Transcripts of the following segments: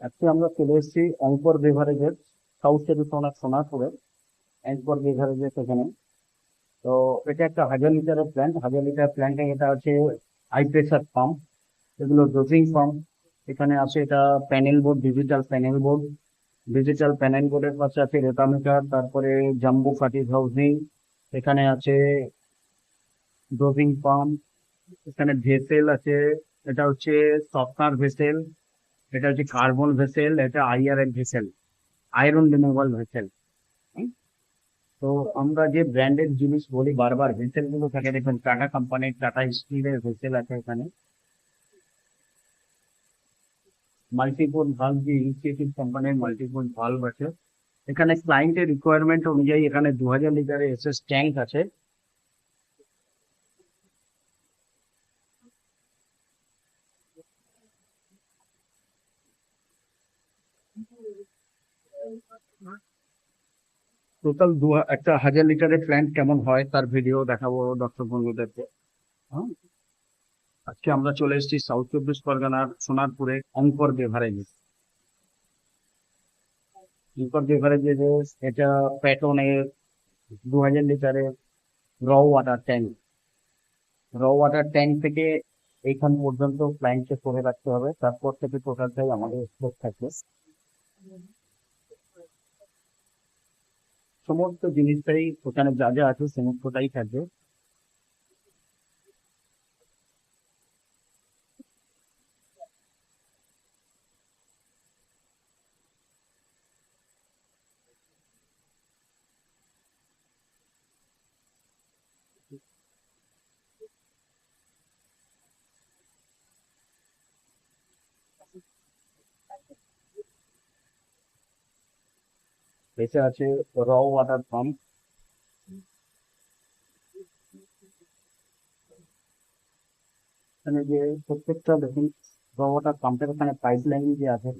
আজকে আমরা চলে এসেছি অঙ্কর বেভারেজের সাউথ চব্বিশ সোনারপুরে, অঙ্কর বেভারেজের এখানে তো এটা একটা হাজার লিটারের প্ল্যান্ট হাজার লিটার প্ল্যান্টে এটা হচ্ছে হাই প্রেসার পাম্প এগুলো ডোজিং পাম্প এখানে আছে এটা panel board digital panel board digital panel বোর্ডের পাশে আছে রোটামিটার তারপরে জাম্বু ফাটিস হাউজিং এখানে আছে ডোজিং পাম্প এখানে ভেসেল আছে, এটা হচ্ছে সফটওয়্যার ভেসেল এটা হচ্ছে কার্বন ভেসেল এটা IRL vessel iron removal vessel তো আমরা যে ব্র্যান্ডেড জিনিস বলি বারবার ভেসেলগুলো থাকে দেখবেন টাটা কোম্পানির টাটা স্টিলের ভেসেল আছে এখানে। মাল্টিপল ভাল্ভ যে ইনিশিয়েটিভ কোম্পানির মাল্টিপল ভাল্ভ আছে, এখানে ক্লায়েন্টের রিকোয়ারমেন্ট অনুযায়ী এখানে দু হাজার লিটারের এসএস ট্যাঙ্ক আছে টোটাল দু একটা হাজার লিটারের প্ল্যান্ট কেমন হয় তার ভিডিও দেখাবো দর্শক বন্ধুদেরকে হ্যাঁ? আজকে আমরা চলে এসেছি সাউথ চব্বিশ পরগনার সোনারপুরে অঙ্কর বেভারেজে অঙ্কর বেভারেজে এটা প্যাটনের দু হাজার লিটারের raw water tank raw water tank থেকে এইখান পর্যন্ত ক্লায়েন্টকে করে রাখতে হবে, তারপর থেকে টোটালটাই আমাদের স্টোর থাকবে। সমস্ত জিনিসটাই ওখানে যা যা আছে, সমস্তটাই থাকবে। এসে আছে র ওয়াটার পাম্প এখানে যে প্রত্যেকটা দেখুন র ওয়াটার পাম্পের ওখানে পাইপ লাইন যে আছে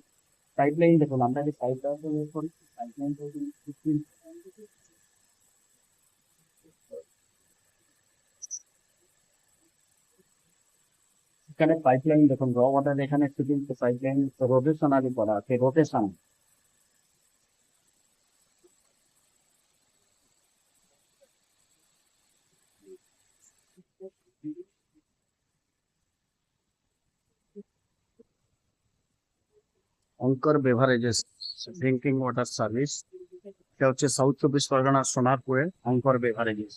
পাইপ লাইন দেখুন, আমরা যে পাইপ লাইন করি পাইপ লাইন এখানে পাইপ লাইন দেখুন র ওয়াটার এখানে ফিটিং পাইপ লাইন রোটেশনারি করা আছে rotation Ankur beverages drinking water service এটা হচ্ছে সাউথ চব্বিশ পরগনা সোনারপুরের অঙ্কর বেভারেজেস